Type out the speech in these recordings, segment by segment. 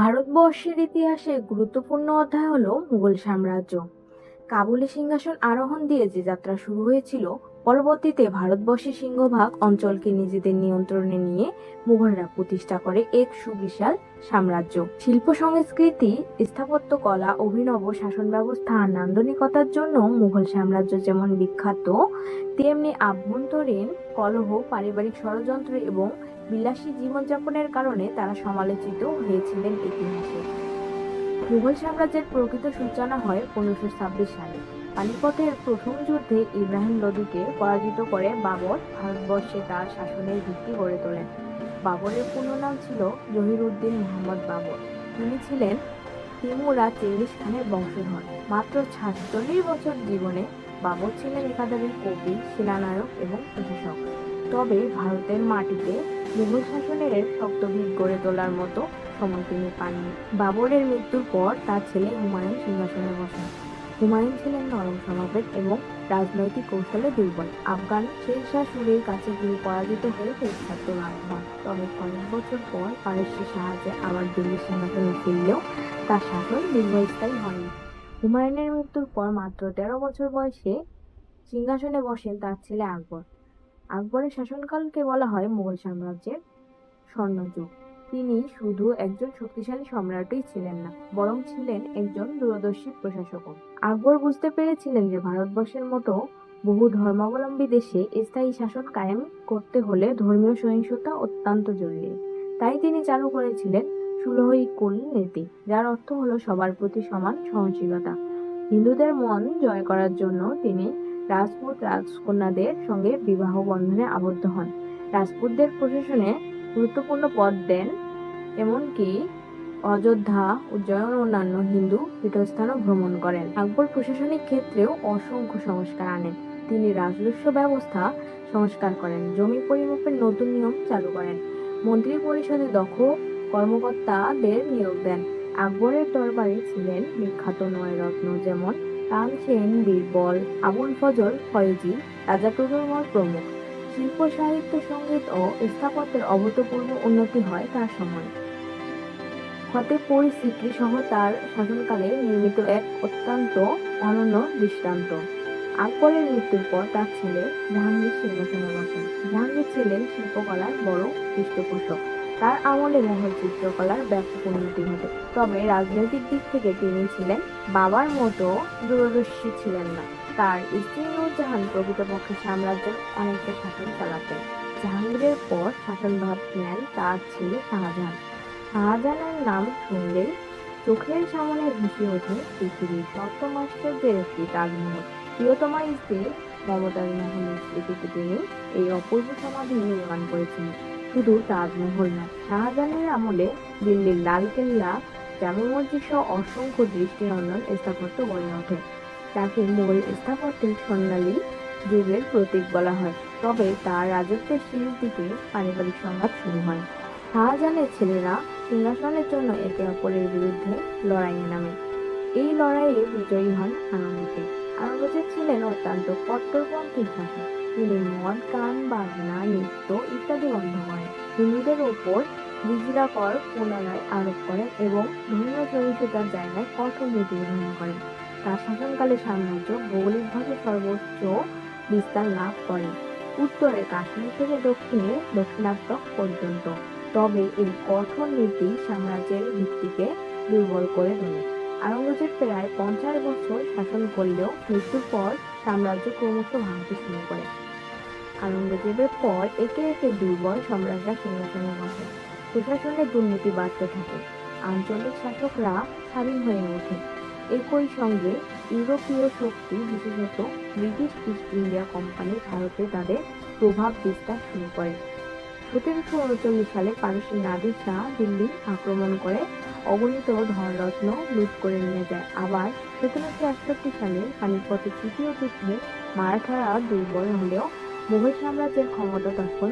ভারতবর্ষের ইতিহাসে গুরুত্বপূর্ণ অধ্যায় হল মুঘল সাম্রাজ্য। কাবুলি সিংহাসন আরোহণ দিয়ে যে যাত্রা শুরু হয়েছিল পরবর্তীতে ভারতবর্ষের সিংহভাগ অঞ্চলকে নিজেদের নিয়ন্ত্রণে নিয়ে মুঘলরা প্রতিষ্ঠা করে এক সুবিশাল সাম্রাজ্য। শিল্প সংস্কৃতি, স্থাপত্য, কলা, অভিনব শাসন ব্যবস্থা নান্দনিকতার জন্য মুঘল সাম্রাজ্য যেমন বিখ্যাত, তেমনি আভ্যন্তরীণ কলহ, পারিবারিক ষড়যন্ত্র এবং বিলাসী জীবনযাপনের কারণে তারা সমালোচিত হয়েছিলেন ইতিহাসে। মুঘল সাম্রাজ্যের প্রকৃত সূচনা হয় পনেরোশো সালে। পানিপথের প্রথম যুদ্ধে ইব্রাহিম লোদিকে পরাজিত করে বাবর ভারতবর্ষে তার শাসনের ভিত্তি গড়ে তোলেন। বাবরের পূর্ণ নাম ছিল জহিরুদ্দিন মোহাম্মদ বাবর। তিনি ছিলেন তিমুরা চেঙ্গিস খানের বংশধর। মাত্র সাতচল্লিশ বছর জীবনে বাবর ছিলেন একাধারে কবি, শিলানায়ক এবং প্রশাসক। তবে ভারতের মাটিতে মুঘল শাসনের শক্ত ভিত গড়ে তোলার মতো সময় তিনি পাননি। বাবরের মৃত্যুর পর তার ছেলে হুমায়ুন সিংহাসনে বসেন। হুমায়ুন ছিলেন নরম স্বভাবের এবং রাজনৈতিক কৌশলে দুর্বল। আফগান শেরশাহ সুরের কাছে তিনি পরাজিত হয়ে প্রতিষ্ঠাত্য লাভ হন। তবে কয়েক বছর পর পারস্যের সাহায্যে আবার দিল্লি সিংহাসনে ফিরলেও তার শাসন দীর্ঘস্থায়ী হয়নি। হুমায়ুনের মৃত্যুর পর মাত্র তেরো বছর বয়সে সিংহাসনে বসেন তার ছেলে আকবর। আকবরের শাসনকালকে বলা হয় মুঘল সাম্রাজ্যের স্বর্ণযুগ। তিনি শুধু একজন শক্তিশালী সম্রাটই ছিলেন না, বরং ছিলেন একজন দূরদর্শী প্রশাসকও। আকবর বুঝতে পেরেছিলেন যে ভারতবর্ষের মতো বহু ধর্মাবলম্বী দেশে স্থায়ী শাসন কায়েম করতে হলে ধর্মীয় সহিংসতা অত্যন্ত জরুরি। তাই তিনি চালু করেছিলেন সুলহই কুল নীতি, যার অর্থ হলো সবার প্রতি সমান সহনশীলতা। হিন্দুদের মন জয় করার জন্য তিনি রাজপুত রাজকন্যাদের সঙ্গে বিবাহ বন্ধনে আবদ্ধ হন। রাজপুতদের প্রশাসনে গুরুত্বপূর্ণ পদ দেন, এমনকি অযোধ্যা, উজ্জয়ন অন্যান্য হিন্দু পীঠস্থানও ভ্রমণ করেন। আকবর প্রশাসনিক ক্ষেত্রেও অসংখ্য সংস্কার আনেন। তিনি রাজস্ব ব্যবস্থা সংস্কার করেন, জমি পরিমাপের নতুন নিয়ম চালু করেন, মন্ত্রী পরিষদে দক্ষ কর্মকর্তাদের নিয়োগ দেন। আকবরের দরবারে ছিলেন বিখ্যাত নয় রত্ন যেমন তানসেন বীরবল, আবুল ফজল, ফয়েজি রাজা প্রমুখ। শিল্প, সাহিত্য, সংগীত ও স্থাপত্যের অভূতপূর্ব উন্নতি হয় তার সময়। ফতেপুর সিক্রি সহ তার শাসনকালে নির্মিত এক অত্যন্ত অনন্য দৃষ্টান্ত। আকবরের মৃত্যুর পর তার ছেলে জাহাঙ্গীর সিংহাসনে বসেন জাহাঙ্গীর ছিলেন শিল্পকলার বড় পৃষ্ঠপোষক। তার আমলে মোহর চিত্রকলার ব্যাপক উন্নতি ঘটে। তবে রাজনৈতিক দিক থেকে তিনি ছিলেন বাবার মতো দূরদর্শী ছিলেন না। তার স্ত্রী নূরজাহান প্রকৃতপক্ষে সাম্রাজ্যের অনেকটা শাসন চালাতেন। জাহাঙ্গীরের পর শাসনভার নেন তার ছেলে শাহজাহান। শাহজাহানের নাম শুনলেই চোখের সামনে ভেসে ওঠে পৃথিবীর তত্ত্বমাশ্চর্যের একটি তাজমহল। প্রিয়তমা স্ত্রী মমতাজ মহলের স্মৃতিতে তিনি এই অপূর্ব সমাধি নির্মাণ করেছিলেন শুধু তাজমহল না, শাহজাহানের আমলে দিল্লির লালকেল্লা জামে মসজিদ সহ অসংখ্য দৃষ্টিনন্দন স্থাপত্য গড়ে ওঠে। তাকে মোগল স্থাপত্যের স্বর্ণালী যুগের প্রতীক বলা হয়। তবে তার রাজত্বের শেষ দিকে পারিবারিক সংঘাত শুরু হয়। শাহজাহানের ছেলেরা সিংহাসনের জন্য একে অপরের বিরুদ্ধে লড়াইয়ে নামে। এই লড়াইয়ে বিজয়ী হন আনন্দকে আনন্দজের ছিলেন অত্যন্ত কট্টরপন্থী শাসক। তিনি মদ, গান, বাজনা, নৃত্য ইত্যাদি বন্ধ করেন। হিন্দুদের ওপর বিজিরা কর পুনরায় আরোপ করেন এবং ধর্মীয় সহিংসতার জায়গায় কঠোর নীতি গ্রহণ করেন। তার শাসনকালে সাম্রাজ্য ভৌগোলিকভাবে সর্বোচ্চ বিস্তার লাভ করে। উত্তরে কাশ্মীর থেকে দক্ষিণে দক্ষিণাত্মক পর্যন্ত। তবে এই কঠোর নীতি সাম্রাজ্যের ভিত্তিকে দুর্বল করে তোলে। আওরঙ্গজেব প্রায় পঞ্চাশ বছর শাসন করলেও মৃত্যুর পর সাম্রাজ্য ক্রমশ ভাঙতে শুরু করে। আওরঙ্গজেবের পর একে একে দুর্বল সম্রাটরা সিংহাসনে বসে প্রশাসনের দুর্নীতি বাড়তে থাকে। আঞ্চলিক শাসকরা স্বাধীন হয়ে ওঠে। একই সঙ্গে ইউরোপীয় শক্তি, বিশেষত ব্রিটিশ ইস্ট ইন্ডিয়া কোম্পানি ভারতে তাদের প্রভাব বিস্তার শুরু করে। সতেরোশো উনচল্লিশ সালে পারসি নাদির শাহ দিল্লি আক্রমণ করে, অগণিত ধনরত্ন লুট করে নিয়ে যায়। আবার সতেরোশো একষট্টি সালে পানিপথের তৃতীয় যুদ্ধে মারাঠারা দুর্বল হলেও মুঘল সাম্রাজ্যের ক্ষমতা তখন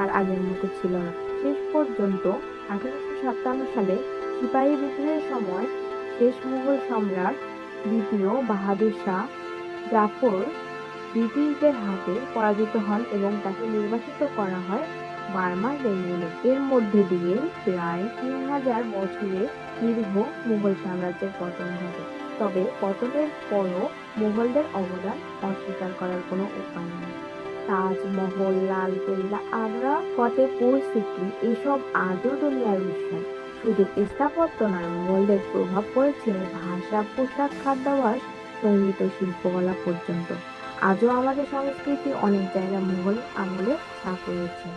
আর আগের মতো ছিল না। শেষ পর্যন্ত আঠারোশো সাতান্ন সালে সিপাহী বিদ্রোহের সময় শেষ মুঘল সম্রাট দ্বিতীয় বাহাদুর শাহ জাফর ব্রিটিশদের হাতে পরাজিত হন এবং তাকে নির্বাসিত করা হয় বার্মার রেঙ্গুনে। এর মধ্যে দিয়ে প্রায় তিন হাজার বছরের দীর্ঘ মুঘল সাম্রাজ্যের পতন ঘটে। তবে পতনের পরও মুঘলদের অবদান অস্বীকার করার কোনো উপায় নেই। তাজমহল, লালকেল্লা, আগ্রা ফতেপুর সিক্রি এসব আজও দুনিয়ার বিষয়। শুধু স্থাপত্য নয় মুঘলদের প্রভাব পড়েছিল ভাষা, পোশাক খাদ্যাভ্যাস সংগীত শিল্পকলা পর্যন্ত, আজও আমাদের সংস্কৃতি অনেক জায়গায় মুঘল আমলে ছাপ রয়েছে।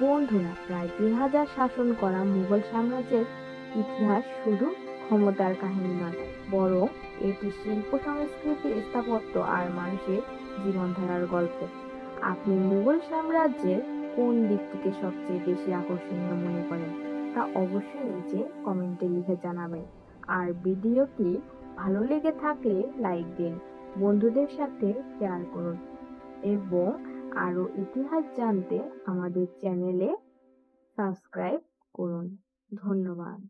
বন্ধুরা, প্রায় তিন হাজার শাসন করা মুঘল সাম্রাজ্যের ইতিহাস শুধু ক্ষমতার কাহিনী নয়, বরং এটি শিল্প সংস্কৃতি, স্থাপত্য আর মানুষের জীবনধারার গল্প। আপনি মুঘল সাম্রাজ্যের কোন দিকটিকে সবচেয়ে বেশি আকর্ষণীয় মনে করেন? তা অবশ্যই নিচে কমেন্টে লিখে জানাবেন। আর ভিডিওটি ভালো লেগে থাকলে লাইক দিন, বন্ধুদের সাথে শেয়ার করুন এবং আরও ইতিহাস জানতে আমাদের চ্যানেলে সাবস্ক্রাইব করুন। ধন্যবাদ।